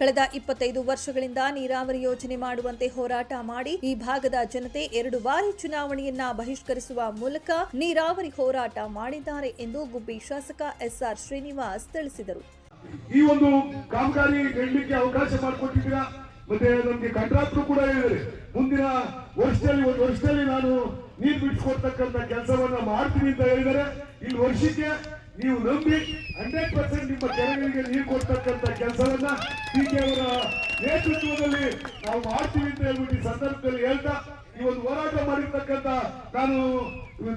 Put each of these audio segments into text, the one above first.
ಕಳೆದ ಇಪ್ಪತ್ತೈದು ವರ್ಷಗಳಿಂದ ನೀರಾವರಿ ಯೋಜನೆ ಮಾಡುವಂತೆ ಹೋರಾಟ ಮಾಡಿ ಈ ಭಾಗದ ಜನತೆ ಎರಡು ಬಾರಿ ಚುನಾವಣೆಯನ್ನ ಬಹಿಷ್ಕರಿಸುವ ಮೂಲಕ ನೀರಾವರಿ ಹೋರಾಟ ಮಾಡಿದ್ದಾರೆ ಎಂದು ಗುಬ್ಬಿ ಶಾಸಕ ಎಸ್ಆರ್ ಶ್ರೀನಿವಾಸ್ ತಿಳಿಸಿದರು. ಈ ಒಂದು ಕಾಮಗಾರಿ ನೀಡಲಿಕ್ಕೆ ಅವಕಾಶ ಮಾಡಿಕೊಟ್ಟಿದ್ದೀರಾ? ಮತ್ತೆ ನಮಗೆ ಕಂಟ್ರಾಕ್ಟ್ ಕೂಡ ಹೇಳಿದರೆ ಮುಂದಿನ ವರ್ಷದಲ್ಲಿ, ಒಂದು ವರ್ಷದಲ್ಲಿ ನಾನು ನೀರು ಬಿಡಿಸ್ಕೊಡ್ತಕ್ಕಂತ ಕೆಲಸವನ್ನ ಮಾಡ್ತೀನಿ ಅಂತ ಹೇಳಿದರೆ ಇಲ್ಲಿ ವರ್ಷಕ್ಕೆ ನೀವು ನಂಬಿ ಹಂಡ್ರೆಡ್ ಪರ್ಸೆಂಟ್ ನಿಮ್ಮ ಜನಗಳಿಗೆ ನೀರು ಕೊಡ್ತಕ್ಕಂತ ಕೆಲಸವನ್ನ ಅವರ ನೇತೃತ್ವದಲ್ಲಿ ನಾವು ಮಾಡ್ತೀವಿ ಅಂತ ಹೇಳ್ಬಿಟ್ಟು ಈ ಸಂದರ್ಭದಲ್ಲಿ ಹೇಳ್ತಾ ಈ ಒಂದು ಹೋರಾಟ ಮಾಡಿರ್ತಕ್ಕಂತ ನಾನು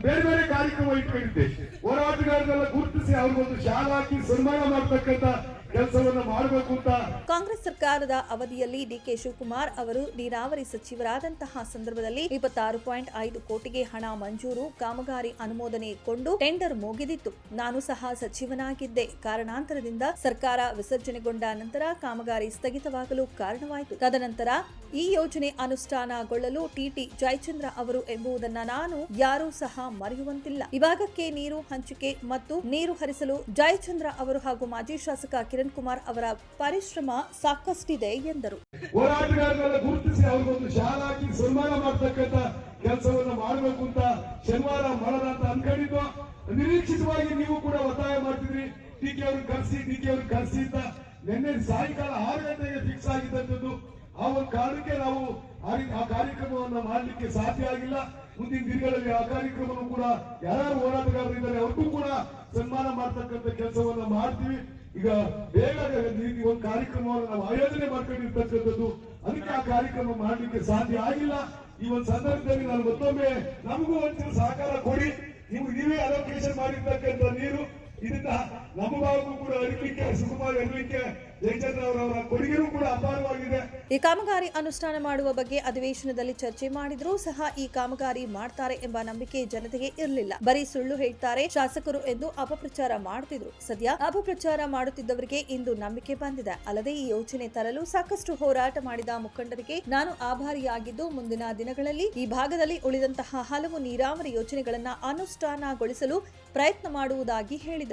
ಬೇರೆ ಬೇರೆ ಕಾರ್ಯಕ್ರಮ ಇಟ್ಕೊಂಡಿದ್ದೆ. ಹೋರಾಟಗಾರರೆಲ್ಲ ಗುರುತಿಸಿ ಅವ್ರಿಗೊಂದು ಶಾಲಾ ಹಾಕಿ ಸನ್ಮಾನ ಮಾಡ್ತಕ್ಕಂತ ಕೆಲಸವನ್ನ ಮಾಡಬೇಕು ಅಂತ. ಕಾಂಗ್ರೆಸ್ ಸರ್ಕಾರದ ಅವಧಿಯಲ್ಲಿ ಡಿಕೆ ಶಿವಕುಮಾರ್ ಅವರು ನೀರಾವರಿ ಸಚಿವರಾದಂತಹ ಸಂದರ್ಭದಲ್ಲಿ ಇಪ್ಪತ್ತಾರು ಪಾಯಿಂಟ್ ಐದು ಕೋಟಿಗೆ ಹಣ ಮಂಜೂರು, ಕಾಮಗಾರಿ ಅನುಮೋದನೆ ಕೊಂಡು ಟೆಂಡರ್ ಮುಗಿದಿತ್ತು. ನಾನು ಸಹ ಸಚಿವನಾಗಿದ್ದೆ. ಕಾರಣಾಂತರದಿಂದ ಸರ್ಕಾರ ವಿಸರ್ಜನೆಗೊಂಡ ನಂತರ ಕಾಮಗಾರಿ ಸ್ಥಗಿತವಾಗಲು ಕಾರಣವಾಯಿತು. ತದನಂತರ ಈ ಯೋಜನೆ ಅನುಷ್ಠಾನಗೊಳ್ಳಲು ಟಿಟಿ ಜಯಚಂದ್ರ ಅವರು ಎಂಬುದನ್ನು ನಾನು ಯಾರೂ ಸಹ ಮರೆಯುವಂತಿಲ್ಲ. ಇವಾಗಕ್ಕೆ ನೀರು ಹಂಚಿಕೆ ಮತ್ತು ನೀರು ಹರಿಸಲು ಜಯಚಂದ್ರ ಅವರು ಹಾಗೂ ಮಾಜಿ ಶಾಸಕ ಕುಮಾರ್ ಅವರ ಪರಿಶ್ರಮ ಸಾಕಷ್ಟಿದೆ ಎಂದರು. ಹೋರಾಟಗಾರರನ್ನ ಗುರುತಿಸಿ ಅವ್ರಿಗೊಂದು ಶಾಲ ಹಾಕಿ ಸನ್ಮಾನ ಮಾಡತಕ್ಕಂತ ಕೆಲಸವನ್ನು ಮಾಡಬೇಕು ಅಂತ ಶನಿವಾರ ಮಾಡೋಣ ಅಂತ ಅನ್ಕೊಂಡಿದ್ದು ನಿರೀಕ್ಷಿತವಾಗಿ ನೀವು ಕೂಡ ಒತ್ತಾಯ ಮಾಡ್ತಿದ್ರಿ. ಡಿ ಕೆ ಅವ್ರಿಗೆ ಕರೆಸಿ ಡಿ ಕೆ ಅವ್ರಿಗೆ ಕರೆಸಿ ಅಂತ ನಿನ್ನೆ ಸಾಯಂಕಾಲ ಆರು ಗಂಟೆಗೆ ಫಿಕ್ಸ್ ಆಗಿದ್ದಂಥದ್ದು. ಆ ಒಂದು ಕಾರಣಕ್ಕೆ ನಾವು ಆ ಕಾರ್ಯಕ್ರಮವನ್ನು ಮಾಡಲಿಕ್ಕೆ ಸಾಧ್ಯ ಆಗಿಲ್ಲ. ಮುಂದಿನ ದಿನಗಳಲ್ಲಿ ಆ ಕಾರ್ಯಕ್ರಮವನ್ನು ಕೂಡ ಯಾರು ಹೋರಾಟಗಾರರು ಇದ್ದಾರೆ ಅವ್ರಿಗೂ ಕೂಡ ಸನ್ಮಾನ ಮಾಡ್ತಕ್ಕಂಥ ಕೆಲಸವನ್ನು ಮಾಡ್ತೀವಿ. ಈಗ ಬೇಗ ಒಂದು ಕಾರ್ಯಕ್ರಮವನ್ನು ನಾವು ಆಯೋಜನೆ ಮಾಡ್ಕೊಂಡಿರ್ತಕ್ಕಂಥದ್ದು, ಅದಕ್ಕೆ ಆ ಕಾರ್ಯಕ್ರಮ ಮಾಡಲಿಕ್ಕೆ ಸಾಧ್ಯ ಆಗಿಲ್ಲ. ಈ ಒಂದು ಸಂದರ್ಭದಲ್ಲಿ ನಾನು ಮತ್ತೊಮ್ಮೆ ನಮಗೂ ಒಂಚೂರು ಸಹಕಾರ ಕೊಡಿ. ನೀವು ನೀವೇ ಅಲೋಕೇಶನ್ ಮಾಡಿರ್ತಕ್ಕಂಥ ನೀರು. ಇದನ್ನ ಭಾಗಕ್ಕೂ ಕೂಡ ಅರಿವಿಕೆ ಸುಕುಮಾರ್ ಅರಿವಿಕೆ ಈ ಕಾಮಗಾರಿ ಅನುಷ್ಠಾನ ಮಾಡುವ ಬಗ್ಗೆ ಅಧಿವೇಶನದಲ್ಲಿ ಚರ್ಚೆ ಮಾಡಿದ್ರೂ ಸಹ ಈ ಕಾಮಗಾರಿ ಮಾಡ್ತಾರೆ ಎಂಬ ನಂಬಿಕೆ ಜನತೆಗೆ ಇರಲಿಲ್ಲ. ಬರೀ ಸುಳ್ಳು ಹೇಳ್ತಾರೆ ಶಾಸಕರು ಎಂದು ಅಪಪ್ರಚಾರ ಮಾಡುತ್ತಿದ್ರು. ಸದ್ಯ ಅಪಪ್ರಚಾರ ಮಾಡುತ್ತಿದ್ದವರಿಗೆ ಇಂದು ನಂಬಿಕೆ ಬಂದಿದೆ. ಅಲ್ಲದೆ ಈ ಯೋಜನೆ ತರಲು ಸಾಕಷ್ಟು ಹೋರಾಟ ಮಾಡಿದ ಮುಖಂಡರಿಗೆ ನಾನು ಆಭಾರಿಯಾಗಿದ್ದು, ಮುಂದಿನ ದಿನಗಳಲ್ಲಿ ಈ ಭಾಗದಲ್ಲಿ ಉಳಿದಂತಹ ಹಲವು ನೀರಾವರಿ ಯೋಜನೆಗಳನ್ನ ಅನುಷ್ಠಾನಗೊಳಿಸಲು ಪ್ರಯತ್ನ ಮಾಡುವುದಾಗಿ ಹೇಳಿದರು.